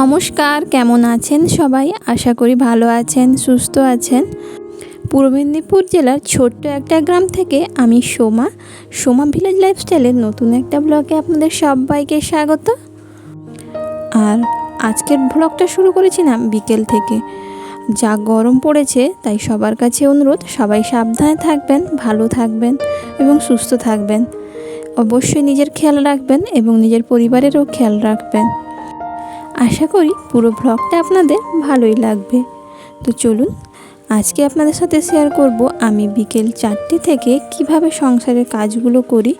নমস্কার, কেমন আছেন সবাই? আশা করি ভালো আছেন, সুস্থ আছেন। পূর্ব মেদিনীপুর জেলার ছোট্ট একটা গ্রাম থেকে আমি সোমা সোমা ভিলেজ লাইফস্টাইলের নতুন একটা ব্লগে আপনাদের সবাইকে স্বাগত। আর আজকের ব্লগটা শুরু করেছিলাম বিকেল থেকে। যা গরম পড়েছে, তাই সবার কাছে অনুরোধ, সবাই সাবধানে থাকবেন, ভালো থাকবেন এবং সুস্থ থাকবেন। অবশ্যই নিজের খেয়াল রাখবেন এবং নিজের পরিবারেরও খেয়াল রাখবেন। আশা করি পুরো ব্লগটা আপনাদের ভালোই লাগবে। তো চলুন, আজকে আপনাদের সাথে শেয়ার করব আমি বিকেল চারটে থেকে কীভাবে সংসারের কাজগুলো করি,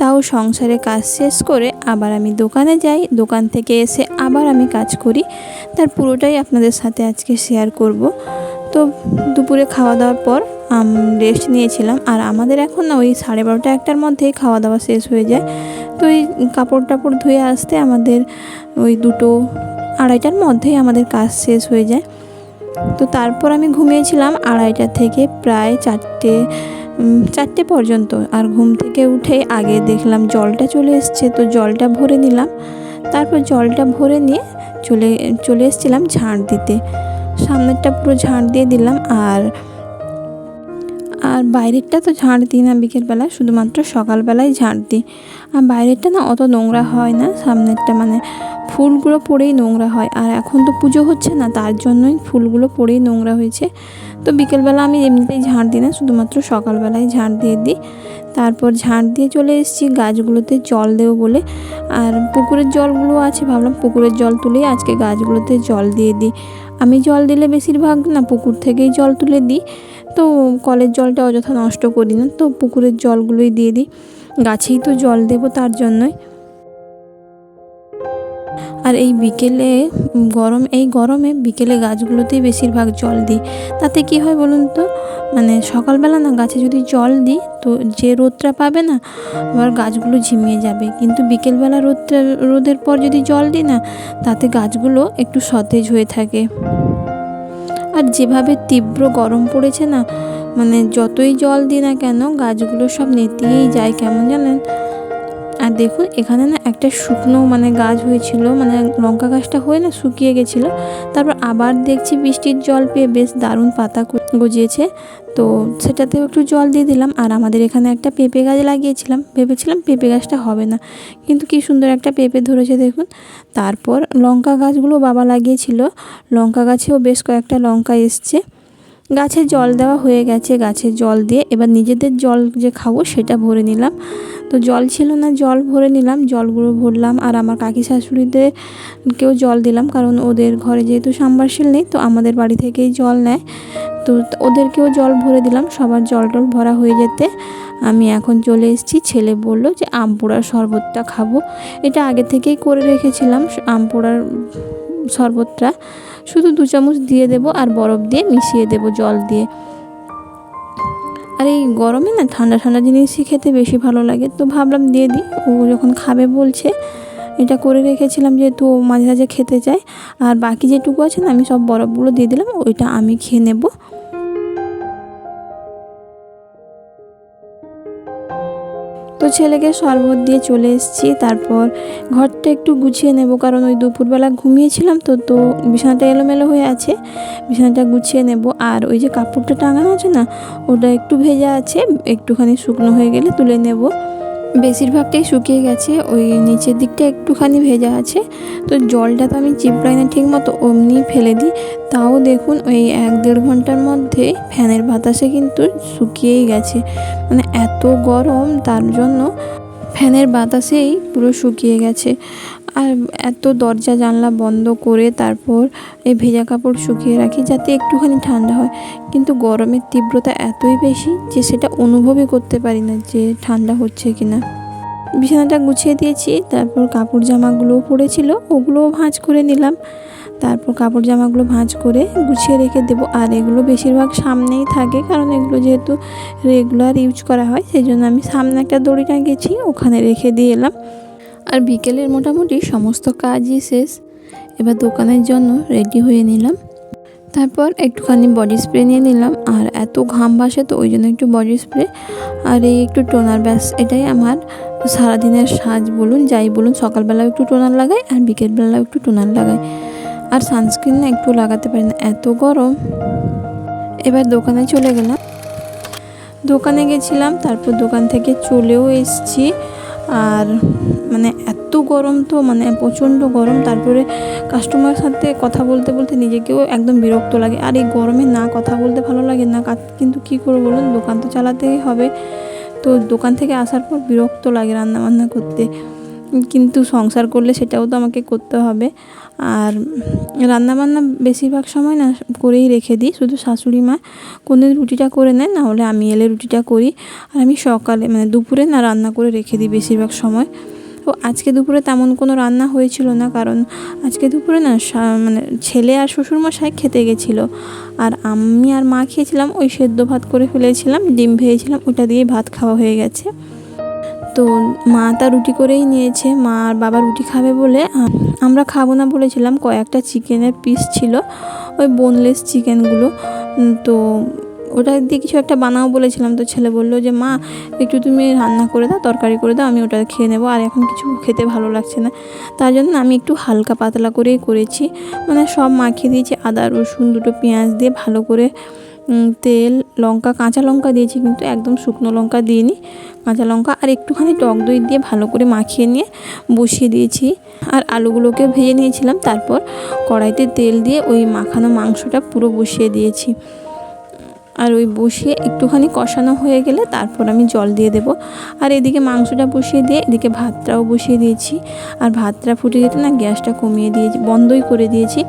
তাও সংসারে কাজ শেষ করে আবার আমি দোকানে যাই, দোকান থেকে এসে আবার আমি কাজ করি, তার পুরোটাই আপনাদের সাথে আজকে শেয়ার করব। তো দুপুরে খাওয়া দাওয়ার পর রেস্ট নিয়েছিলাম আর আমাদের এখন না ওই সাড়ে বারোটা একটার মধ্যেই খাওয়া দাওয়া শেষ হয়ে যায়। তো ওই কাপড় টাপড় ধুয়ে আসতে আমাদের ওই দুটো আড়াইটার মধ্যেই আমাদের কাজ শেষ হয়ে যায়। তো তারপর আমি ঘুমিয়েছিলাম আড়াইটা থেকে প্রায় চারটে চারটে পর্যন্ত। আর ঘুম থেকে উঠে আগে দেখলাম জলটা চলে এসছে, তো জলটা ভরে নিলাম। তারপর জলটা ভরে নিয়ে চলে চলে এসেছিলাম ঝাঁট দিতে। সামনেরটা পুরো ঝাঁট দিয়ে দিলাম আর আর বাইরেরটা তো ঝাঁট দিই না বিকেলবেলা শুধুমাত্র সকালবেলায় ঝাঁট দিই। আর বাইরেরটা না অত নোংরা হয় না, সামনেরটা মানে ফুলগুলো পড়েই নোংরা হয়। আর এখন তো পুজো হচ্ছে না, তার জন্যই ফুলগুলো পড়েই নোংরা হয়েছে। তো বিকেলবেলা আমি এমনিতেই ঝাঁট দিই না, শুধুমাত্র সকালবেলায় ঝাঁট দিয়ে দিই। তারপর ঝাঁট দিয়ে চলে এসেছি গাছগুলোতে জল দেবো বলে। আর পুকুরের জলগুলো আছে, ভাবলাম পুকুরের জল তুলেই আজকে গাছগুলোতে জল দিয়ে দিই। আমি জল দিলে বেশিরভাগ না পুকুর থেকেই জল তুলে দিই। তো কলের জলটা অযথা নষ্ট করি না, তো পুকুরের জলগুলোই দিয়ে দিই। গাছেই তো জল দেবো তার জন্যই। আর এই বিকেলে গরম, এই গরমে বিকেলে গাছগুলোতেই বেশিরভাগ জল দিই। তাতে কি হয় বলুন তো মানে সকালবেলা না গাছে যদি জল দিই, তো যে রোদটা পাবে না, আবার গাছগুলো ঝিমিয়ে যাবে। কিন্তু বিকেলবেলা রোদটা, রোদের পর যদি জল দিই না, তাতে গাছগুলো একটু সতেজ হয়ে থাকে। আর যেভাবে তীব্র গরম পড়েছে না মানে যতই জল দিই না কেন, গাছগুলো সব নেতিয়েই যায়, কেমন জানেন? আর দেখুন, এখানে না একটা শুকনো মানে গাছ হয়েছিল মানে লঙ্কা গাছটা হয়ে না শুকিয়ে গেছিল। তারপর আবার দেখছি বৃষ্টির জল পেয়ে বেশ দারুণ পাতা গজিয়েছে। তো সেটাতেও একটু জল দিয়ে দিলাম। আর আমাদের এখানে একটা পেঁপে গাছ লাগিয়েছিলাম। ভেবেছিলাম পেঁপে গাছটা হবে না। কিন্তু কি সুন্দর একটা পেঁপে ধরেছে দেখুন। তারপর লঙ্কা গাছগুলো বাবা লাগিয়েছিল। লঙ্কা গাছেও বেশ কয়েকটা লঙ্কা এসছে। গাছে জল দেওয়া হয়ে গেছে। গাছে জল দিয়ে এবার নিজেদের জল যে খাব সেটা ভরে নিলাম। তো জল ছিল না, জল ভরে নিলাম, জলগুলো ভরলাম আর আমার কাকি শাশুড়িদের কেউ জল দিলাম কারণ ওদের ঘরে যেহেতু সাম্বারসিল নেই তো আমাদের বাড়ি থেকেই জল নেয়। তো ওদেরকেও জল ভরে দিলাম, সবার জল টল ভরা হয়ে যেতে আমি এখন চলে এসেছি। ছেলে বলল যে আম পোড়ার শরবতটা খাব। এটা আগে থেকেই করে রেখেছিলাম আম পোড়ার শরবতটা। শুধু দু চামচ দিয়ে দেবো আর বরফ দিয়ে মিশিয়ে দেবো জল দিয়ে। আর এই গরমে না ঠান্ডা ঠান্ডা জিনিসই খেতে বেশি ভালো লাগে। তো ভাবলাম দিয়ে দিই। ও যখন খাবে বলছে, এটা করে রেখেছিলাম যেহেতু ও মাঝে মাঝে খেতে চায়। আর বাকি যেটুকু আছে না, আমি সব বরফগুলো দিয়ে দিলাম, ওইটা আমি খেয়ে নেব। ছেলেকে শরবত দিয়ে চলে এসেছি। তারপর ঘরটা একটু গুছিয়ে নেব, কারণ ওই দুপুরবেলা ঘুমিয়েছিলাম তো তো বিছানাটা এলোমেলো হয়ে আছে। বিছানাটা গুছিয়ে নেব। আর ওই যে কাপড়টা টাঙানো আছে না, ওটা একটু ভেজা আছে, একটুখানি শুকনো হয়ে গেলে তুলে নেব। বেশিরভাগটাই শুকিয়ে গেছে, ওই নিচের দিকটা একটুখানি ভেজা আছে। তো জলটা তো আমি চিপড়াই না ঠিক মতো অমনি ফেলে দিই। তাও দেখুন ওই এক দেড় ঘণ্টার মধ্যে ফ্যানের বাতাসে কিন্তু শুকিয়েই গেছে। মানে এত গরম, তার জন্য ফ্যানের বাতাসেই পুরো শুকিয়ে গেছে। আর এত দরজা জানলা বন্ধ করে তারপর এই ভেজা কাপড় শুকিয়ে রাখি যাতে একটুখানি ঠান্ডা হয়। কিন্তু গরমের তীব্রতা এতই বেশি যে সেটা অনুভবই করতে পারি না যে ঠান্ডা হচ্ছে কি না বিছানাটা গুছিয়ে দিয়েছি, তারপর কাপড় জামাগুলোও পড়েছিল, ওগুলোও ভাঁজ করে নিলাম। তারপর কাপড় জামাগুলো ভাঁজ করে গুছিয়ে রেখে দেবো। আর এগুলো বেশিরভাগ সামনেই থাকে, কারণ এগুলো যেহেতু রেগুলার ইউজ করা হয়, সেই জন্য আমি সামনে একটা দড়ি টাঙিয়েছি, ওখানে রেখে দিয়ে এলাম। আর বিকেলের মোটামুটি সমস্ত কাজই শেষ। এবার দোকানের জন্য রেডি হয়ে নিলাম। তারপর একটুখানি বডি স্প্রে নিয়ে নিলাম। আর এত ঘাম ভাসে তো ওই জন্য একটু বডি স্প্রে। আর এই একটু টোনার ব্যাস, এটাই আমার সারাদিনের সাজ বলুন, যাই বলুন, সকালবেলাও একটু টোনার লাগাই আর বিকেলবেলাও একটু টোনার লাগাই। আর সানস্ক্রিন একটু লাগাতে পারি না, এত গরম। এবার দোকানে চলে গেলাম। দোকানে গেছিলাম, তারপর দোকান থেকে চলেও এসছি। আর মানে এত গরম তো মানে প্রচণ্ড গরম। তারপরে কাস্টমার সাথে কথা বলতে বলতে নিজেকেও একদম বিরক্ত লাগে। আর এই গরমে না কথা বলতে ভালো লাগে না কিন্তু কী করে বলুন? দোকান তো চালাতেই হবে। তো দোকান থেকে আসার পর বিরক্ত লাগে রান্না বান্না করতে। কিন্তু সংসার করলে সেটাও তো আমাকে করতে হবে। আর রান্নাবান্না বেশিরভাগ সময় না করেই রেখে দিই, শুধু শাশুড়ি মা। কোনদিন রুটিটা করে নেয়, না হলে আমি এলে রুটিটা করি। আর আমি সকালে মানে দুপুরে না রান্না করে রেখে দিই বেশিরভাগ সময়। তো আজকে দুপুরে তেমন কোনো রান্না হয়েছিল না, কারণ আজকে দুপুরে না মানে ছেলে আর শ্বশুরমশাই খেতে গেছিল। আর আমি আর মা খেয়েছিলাম, ওই সেদ্ধ ভাত করে ফেলেছিলাম, ডিম ভেজেছিলাম, ওটা দিয়ে ভাত খাওয়া হয়ে গেছে। তো মা তা রুটি করেই নিয়েছে, মা আর বাবা রুটি খাবে বলে আমরা খাব না বলেছিলাম, কয়েকটা চিকেনের পিস ছিল, ওই বোনলেস চিকেনগুলো তো ওটা দিয়ে কিছু একটা বানাও বলেছিলাম, তো ছেলে বলল যে, মা, একটু তুমি রান্না করে দাও, তরকারি করে দাও, আমি ওটা খেয়ে নেব, আর এখন কিছু খেতে ভালো লাগছে না। তার জন্য আমি একটু হালকা পাতলা করেই করেছি মানে সব মাখিয়ে দিয়েছি, আদা, রসুন দুটো পেঁয়াজ দিয়ে ভালো করে তেল, লঙ্কা, কাঁচা লঙ্কা দিয়েছি কিন্তু একদম শুকনো লঙ্কা দিইনি। কাঁচা লঙ্কা আর একটুখানি টক দই দিয়ে ভালো করে মাখিয়ে নিয়ে বসিয়ে দিয়েছি। আর আলুগুলোকে ভেজে নিয়েছিলাম, তারপর কড়াইতে তেল দিয়ে ওই মাখানো মাংসটা পুরো বসিয়ে দিয়েছি। আর ওই বসিয়ে একটুখানি কষানো হয়ে গেলে তারপর আমি জল দিয়ে দেবো। আর এদিকে মাংসটা বসিয়ে দিয়ে, এদিকে ভাতটাও বসিয়ে দিয়েছি। আর ভাতটা ফুটে যেতে না গ্যাসটা কমিয়ে দিয়েছি, বন্ধই করে দিয়েছি।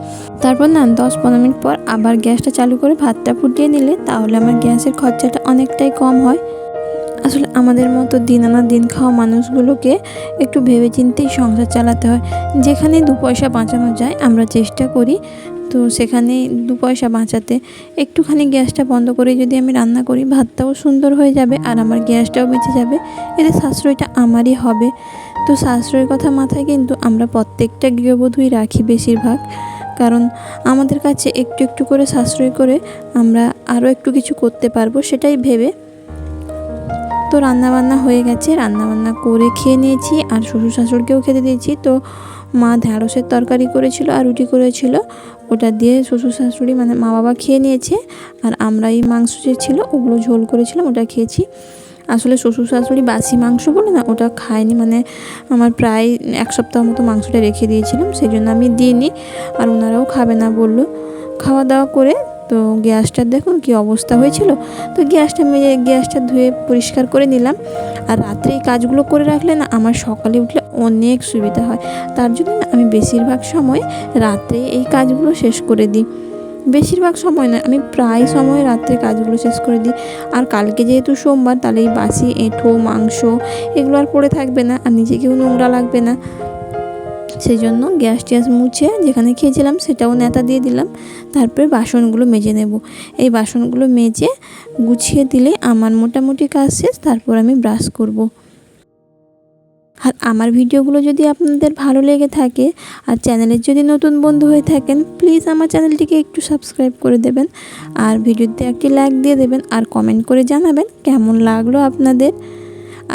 তারপর না, দশ পনেরো মিনিট পর আবার গ্যাসটা চালু করে ভাতটা ফুটিয়ে নিলে তাহলে আমার গ্যাসের খরচাটা অনেকটাই কম হয়। আসলে আমাদের মতো দিন আনা দিন খাওয়া মানুষগুলোকে একটু ভেবে চিন্তেই সংসার চালাতে হয়। যেখানে দু পয়সা বাঁচানো যায়, আমরা চেষ্টা করি তো সেখানে দু পয়সা বাঁচাতে একটুখানি গ্যাসটা বন্ধ করে যদি আমি রান্না করি, ভাতটাও সুন্দর হয়ে যাবে আর আমার গ্যাসটাও বেঁচে যাবে। এতে সাশ্রয়টা আমারই হবে। তো সাশ্রয়ের কথা মাথায় কিন্তু আমরা প্রত্যেকটা গৃহবধূই রাখি বেশিরভাগ। কারণ আমাদের কাছে একটু একটু করে সাশ্রয় করে আমরা আরও একটু কিছু করতে পারব সেটাই ভেবে। তো রান্নাবান্না হয়ে গেছে, রান্নাবান্না করে খেয়ে নিয়েছি আর শ্বশুর শাশুড়িকেও খেতে দিয়েছি। তো মা ঢ্যাঁড়সের তরকারি করেছিল আর রুটি করেছিল। ওটা দিয়ে শ্বশুর শাশুড়ি মানে মা বাবা খেয়ে নিয়েছে। আর আমরা এই মাংস যে ছিল, ওগুলো ঝোল করেছিলাম, ওটা খেয়েছি। আসলে শ্বশুর শাশুড়ি বাসি মাংস বলে না, ওটা খায়নি। মানে আমার প্রায় এক সপ্তাহ মতো মাংসটা রেখে দিয়েছিলাম সেই জন্য আমি দিইনি। আর ওনারাও খাবে না বলল। খাওয়া দাওয়া করে তো গ্যাসটার দেখুন কি অবস্থা হয়েছিল। তো গ্যাসটা মেজে, গ্যাসটা ধুয়ে পরিষ্কার করে নিলাম। আর রাত্রে এই কাজগুলো করে রাখলে না, আমার সকালে উঠলে অনেক সুবিধা হয়। তার জন্য আমি বেশিরভাগ সময় রাত্রে এই কাজগুলো শেষ করে দিই। বেশিরভাগ সময় নয় আমি প্রায় সময় রাত্রে কাজগুলো শেষ করে দিই। আর কালকে যেহেতু সোমবার, তাহলে এই বাসি, এঁঠো, মাংস এগুলো আর পড়ে থাকবে না আর নিজেকেও নোংরা লাগবে না। সেই জন্য গ্যাস ট্যাস মুছে যেখানে খেয়েছিলাম সেটাও নেতা দিয়ে দিলাম। তারপরে বাসনগুলো মেজে নেব। এই বাসনগুলো মেজে গুছিয়ে দিলে আমার মোটামুটি কাজ শেষ, তারপর আমি ব্রাশ করব। আর আমার ভিডিওগুলো যদি আপনাদের ভালো লেগে থাকে আর চ্যানেলের যদি নতুন বন্ধু হয়ে থাকেন প্লিজ আমার চ্যানেলটিকে একটু সাবস্ক্রাইব করে দেবেন আর ভিডিওতে একটি লাইক দিয়ে দেবেন আর কমেন্ট করে জানাবেন কেমন লাগল আপনাদের।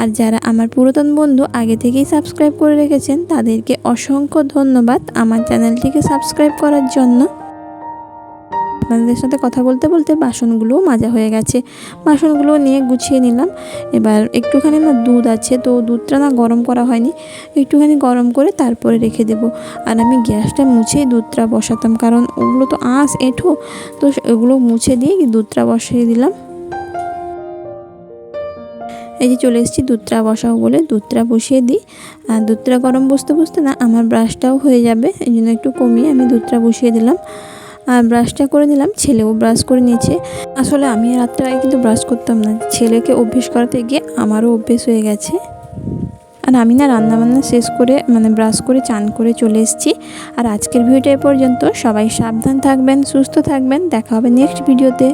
আর যারা আমার পুরাতন বন্ধু আগে থেকেই সাবস্ক্রাইব করে রেখেছেন, তাদেরকে অসংখ্য ধন্যবাদ আমার চ্যানেলটিকে সাবস্ক্রাইব করার জন্য। আপনাদের সাথে কথা বলতে বলতে বাসনগুলোও মাজা হয়ে গেছে। বাসনগুলো নিয়ে গুছিয়ে নিলাম। এবার একটুখানি না দুধ আছে, তো দুধটা না গরম করা হয়নি। একটুখানি গরম করে তারপরে রেখে দেবো। আর আমি গ্যাসটা মুছেই দুধটা বসাতাম, কারণ ওগুলো তো আঁশ, এঁঠো, তো ওগুলো মুছে দিয়ে দুধটা বসিয়ে দিলাম। এই যে চলে এসেছি, দুধটা বসাও বলে দুধটা বসিয়ে দিই। আর দুধটা গরম বসতে বসতে না, আমার ব্রাশটাও হয়ে যাবে, এই জন্য একটু কমিয়ে আমি দুধটা বসিয়ে দিলাম। আর ব্রাশটা করে নিলাম, ছেলেও ব্রাশ করে নিয়েছে। আসলে আমি রাত্রে আগে কিন্তু ব্রাশ করতাম না। ছেলেকে অভ্যেস করাতে গিয়ে আমারও অভ্যেস হয়ে গেছে। আর আমি না রান্নাবান্না শেষ করে মানে ব্রাশ করে চান করে চলে এসেছি। আর আজকের ভিডিওটা এ পর্যন্ত। সবাই সাবধান থাকবেন, সুস্থ থাকবেন। দেখা হবে নেক্সট ভিডিওতে